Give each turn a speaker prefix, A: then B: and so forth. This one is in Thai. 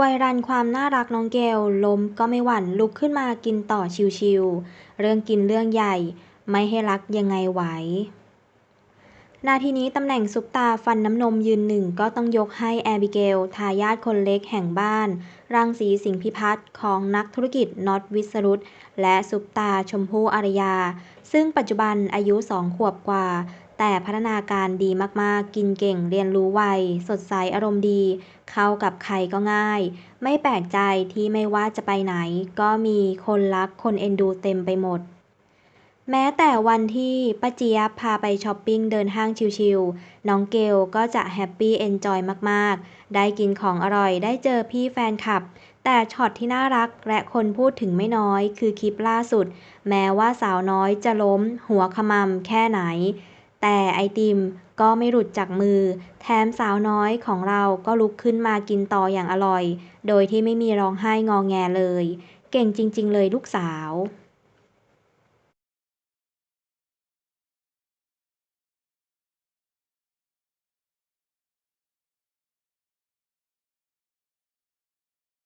A: วัยรันความน่ารักน้องเกลล้มก็ไม่หวั่นลุกขึ้นมากินต่อชิวๆเรื่องกินเรื่องใหญ่ ไม่ให้รักยังไงไหว นาทีนี้ตำแหน่งซุปตาฟันน้ำนมยืนหนึ่งก็ต้องยกให้แอบิเกล ทายาทคนเล็กแห่งบ้าน รังสีสิงห์พิพัฒน์ของนักธุรกิจน็อตวิสรุตและซุปตาชมพู่อารยา ซึ่งปัจจุบันอายุสองขวบกว่า แต่พัฒนาการดีมากๆ กินเก่งเรียนรู้ไว สดใสอารมณ์ดี เข้ากับใครก็ง่าย ไม่แปลกใจที่ไม่ว่าจะไปไหน ก็มีคนรักคนเอ็นดูเต็มไปหมด แม้แต่วันที่ป้าเจี๊ยบพาไปช้อปปิ้งเดินห้างชิวๆน้องเกลก็จะแฮปปี้เอนจอยมากๆ ได้กินของอร่อยได้เจอพี่แฟนคลับ แต่ช็อตที่น่ารักและคนพูดถึงไม่น้อย คือคลิปล่าสุด แม้ว่าสาวน้อยจะล้มหัวขมำแค่ไหน แต่ไอติมก็ไม่หลุดจากมือ แถมสาวน้อยของเราก็ลุกขึ้นมากินต่ออย่างอร่อย โดยที่ไม่มีร้องไห้งอแงเลย เก่งจริง ๆ เลยลูกสาว